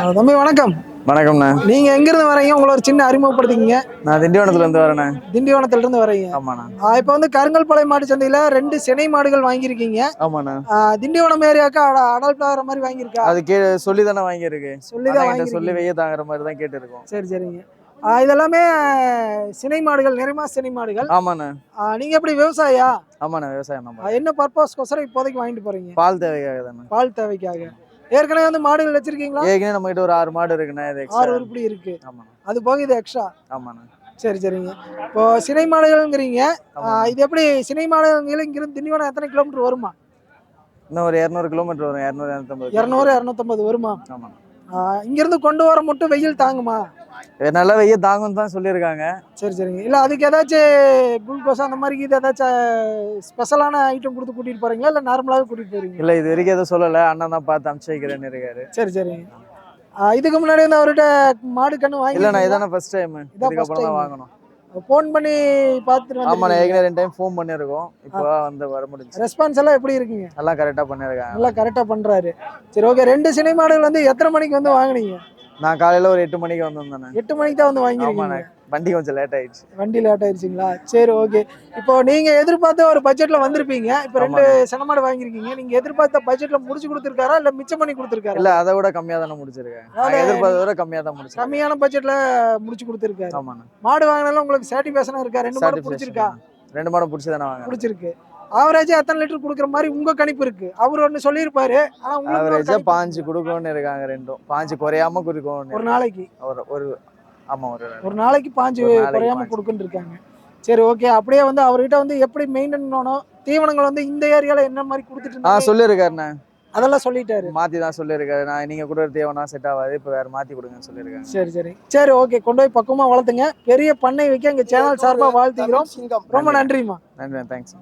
தம்பி வணக்கம். வணக்கம்ண்ணே. நீங்க எங்க இருந்து வரீங்க உங்களை ஒரு சின்ன அறிமுகப்படுத்திக்கிங்க. நான் திண்டிவனத்துல இருந்து வரேண்ணே. திண்டிவனத்துல இருந்து வரீங்க. ஆமாண்ணா. இப்போ வந்து கருங்கல்பாளையம் மாட்டு சந்தையில ரெண்டு சினை மாடுகள் வாங்கியிருக்கீங்க. ஆமாண்ணா. திண்டிவனம் ஏரியாக்கா அடல்ட் ஆகிற மாதிரி வாங்கியிருக்கா? அது கே சொல்லி தானே வாங்கியிருக்கு. சொல்லிதான் அண்ணன்கிட்ட சொல்லி வெய்ய தாங்குற மாதிரி தான் கேட்டுருக்கோம். சரி சரிங்க. இதெல்லாமே சினை மாடுகள் நிறைமா சினை மாடுகள். ஆமாண்ணே. நீங்க எப்படி விவசாயியா? ஆமாண்ணே விவசாயம் என்ன பர்பஸ்க்கோசரம் இப்போதைக்கு வாங்கிட்டு போறீங்க? பால் தேவைக்காக தானே பால் தேவைக்காக. ஏற்கனவே வந்து மாடுகள் வச்சிருக்கீங்களா? ஏற்கனவே நம்ம கிட்ட ஒரு ஆறு மாடு இருக்குண்ணே இது ஆறு உருப்படி இருக்கு. ஆமாண்ணா. அது போக இது எக்ஸ்ட்ரா ஆமாண்ணா. சரி சரிங்க. இப்போ சினை மாடுகள்ங்கிறீங்க. இது எப்படி சினை மாடுகள் இங்கிருந்து திண்டிவனம் எத்தனை கிலோமீட்டர் வருமா? இன்னும் ஒரு இரநூறு கிலோமீட்டர் வரும். இரநூறு இரநூத்தம்பது. இரநூறு இரநூத்தம்பது வருமா? ஆமாண்ணா. ஆ, இங்கிருந்து கொண்டு வர மட்டும் வெயில் தாங்குமா? நல்லா வெய்ய தாங்கும்னு தான் சொல்லியிருக்காங்க. சரி சரிங்க. இல்லை அதுக்கு ஏதாச்சும் குளுக்கோஸ் அந்த மாதிரி இது ஏதாச்சும் ஸ்பெஷலான ஐட்டம் கொடுத்து கூட்டிட்டு போறீங்களா? இல்லை நார்மலாகவே கூட்டிட்டு போயிருங்க இல்லை இது வரைக்கும் எதுவும் சொல்லலை. அண்ணன் தான் பார்த்து அனுப்பிச்சு வைக்கிறேன்னு இருக்காரு. சரி சரிங்க இதுக்கு முன்னாடி வந்து அவர்கிட்ட மாடு கண்ணு வாங்கி இதானே ஃபர்ஸ்ட் டைம் இதுக்கப்புறம் தான். வாங்கணும். ஃபோன் பண்ணி பார்த்துட்டு ஆமாண்ணா வந்து ஏற்கனவே ரெண்டு டைம் ஃபோன் பண்ணியிருக்கோம். இப்போ வந்து வர முடிஞ்சு ரெஸ்பான்ஸ் எல்லாம் எப்படி இருக்குங்க? எல்லாம் கரெக்டாக பண்ணியிருக்காங்க. நல்லா கரெக்டாக பண்றாரு. சரி ஓகே ரெண்டு சினை மாடுகள் வந்து எத்தனை மணிக்கு வந்து வாங்குனீங்க? நான் காலையில ஒரு எட்டு மணிக்கு வந்திருந்தேனே. எட்டு மணிக்கு தான் வந்து வாங்கிருக்கீங்க வண்டி கொஞ்சம் லேட் ஆயிடுச்சு. வண்டி லேட் ஆயிடுச்சுங்களா? சரி ஓகே இப்போ நீங்க எதிர்பார்த்த ஒரு பட்ஜெட்ல வந்திருப்பீங்க. இப்போ ரெண்டு சனமாடு வாங்கியிருக்கீங்க. நீங்க எதிர்பார்த்த பட்ஜெட்ல முடிச்சு கொடுத்துருக்காரா? இல்ல மிச்சம் பண்ணி கொடுத்துருக்காரா? இல்ல அதை விட கம்மியா தானே முடிச்சிருக்கேன். எதிர்பார்த்தத விட கம்மியா தான் முடிச்சிருக்கேன். கம்மியான பட்ஜெட்ல முடிச்சு கொடுத்துருக்காரு. ஆமாண்ணா. மாடு வாங்கினாலும் உங்களுக்கு சாட்டிஸ்பேஷனா இருக்கா? ரெண்டு மாடு பிடிச்சிருக்கா. ரெண்டு மாடம் பிடிச்சி தானே வாங்க பிடிச்சிருக்கு. ஆவரேஜா எத்தனை லிட்டர் கொடுக்குற மாதிரி உங்க கணிப்பு இருக்கு. அவர் ஒன்னு சொல்லியிருப்பாரு. ஆனா உங்களுக்கு ஒரு ஆவரேஜா பாஞ்சு. கொடுக்கணும்னு இருக்காங்க ரெண்டும். பாஞ்சு குறையாம கொடுக்கணும் ஒரு நாளைக்கு. ஒரு ஒரு ஆமா ஒரு ஒரு நாளைக்கு பாஞ்சு குறையாம. கொடுக்குன்னு இருக்காங்க. சரி ஓகே அப்படியே வந்து அவர்கிட்ட வந்து எப்படி மெயின்டைன் பண்ணணும்? தீவனங்கள் வந்து இந்த ஏரியால என்ன மாதிரி கொடுத்துட்டு ஆ இருந்தாங்க? சொல்லியிருக்காருண்ணே. அதெல்லாம் சொல்லிட்டாரு. மாத்தி தான் சொல்லியிருக்காரு. நான் நீங்க கொடுக்குற தேவனா செட் ஆகாது இப்போ வேற மாத்தி கொடுங்கன்னு சொல்லியிருக்காங்க. சரி சரி. சரி ஓகே கொண்டு போய் பக்குவமா வளர்த்துங்க. பெரிய பண்ணை வைக்க எங்க சேனல் சார்பா வாழ்த்துக்கிறோம் ரொம்ப நன்றிம்மா. நன்றி தேங்க்ஸ்